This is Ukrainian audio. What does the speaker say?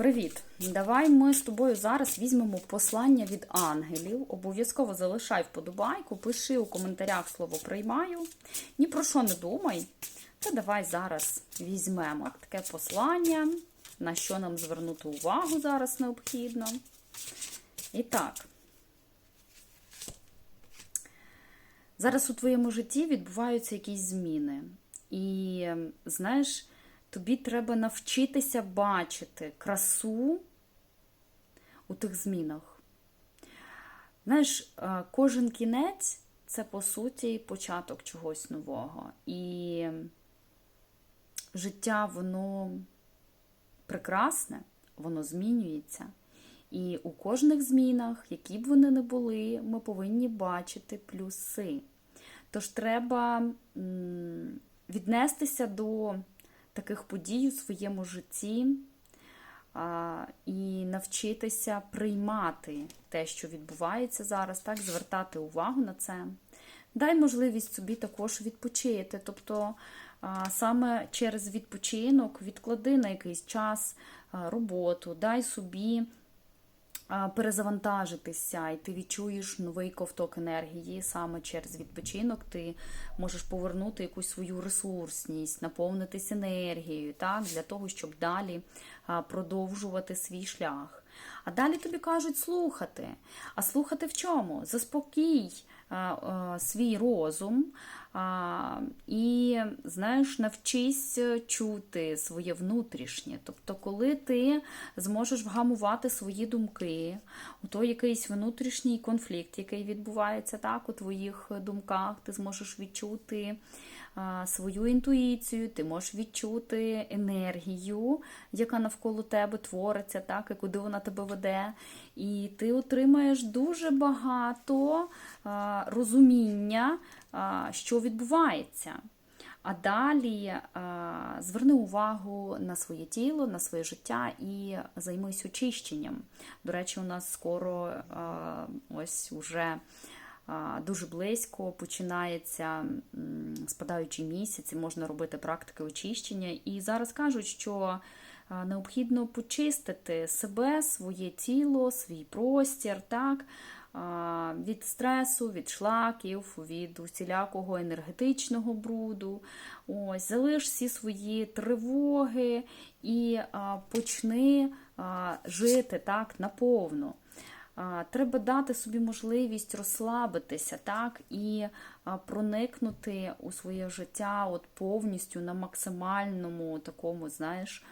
Привіт! Давай ми з тобою зараз візьмемо послання від ангелів. Обов'язково залишай вподобайку, пиши у коментарях слово приймаю. Ні про що не думай. Та давай зараз візьмемо таке послання, на що нам звернути увагу зараз необхідно. І так. Зараз у твоєму житті відбуваються якісь зміни. І знаєш, тобі треба навчитися бачити красу у тих змінах. Знаєш, е, кожен кінець це по суті початок чогось нового. І життя, воно прекрасне, воно змінюється. І у кожних змінах, які б вони не були, ми повинні бачити плюси. Тож треба віднестися до таких подій у своєму житті і навчитися приймати те, що відбувається зараз, так, звертати увагу на це. Дай можливість собі також відпочити. Тобто саме через відпочинок відклади на якийсь час роботу, дай собі перезавантажитися, і ти відчуєш новий ковток енергії саме через відпочинок. Ти можеш повернути якусь свою ресурсність, наповнитись енергією, так, для того, щоб далі продовжувати свій шлях. А далі тобі кажуть слухати. А слухати в чому? Заспокій свій розум. І, знаєш, навчись чути своє внутрішнє. Тобто, коли ти зможеш вгамувати свої думки, у той якийсь внутрішній конфлікт, який відбувається так, у твоїх думках, ти зможеш відчути свою інтуїцію, ти можеш відчути енергію, яка навколо тебе твориться, так, і куди вона тебе веде. І ти отримаєш дуже багато розуміння, що відбувається. А далі зверни увагу на своє тіло, на своє життя і займись очищенням. До речі, у нас скоро ось уже дуже близько починається спадаючий місяць, і можна робити практики очищення. І зараз кажуть, що необхідно почистити себе, своє тіло, свій простір. так, від стресу, від шлаків, від усілякого енергетичного бруду. Ось, Залиш всі свої тривоги і почни жити так наповно. Треба дати собі можливість розслабитися, так, і проникнути у своє життя от повністю на максимальному такому, знаєш,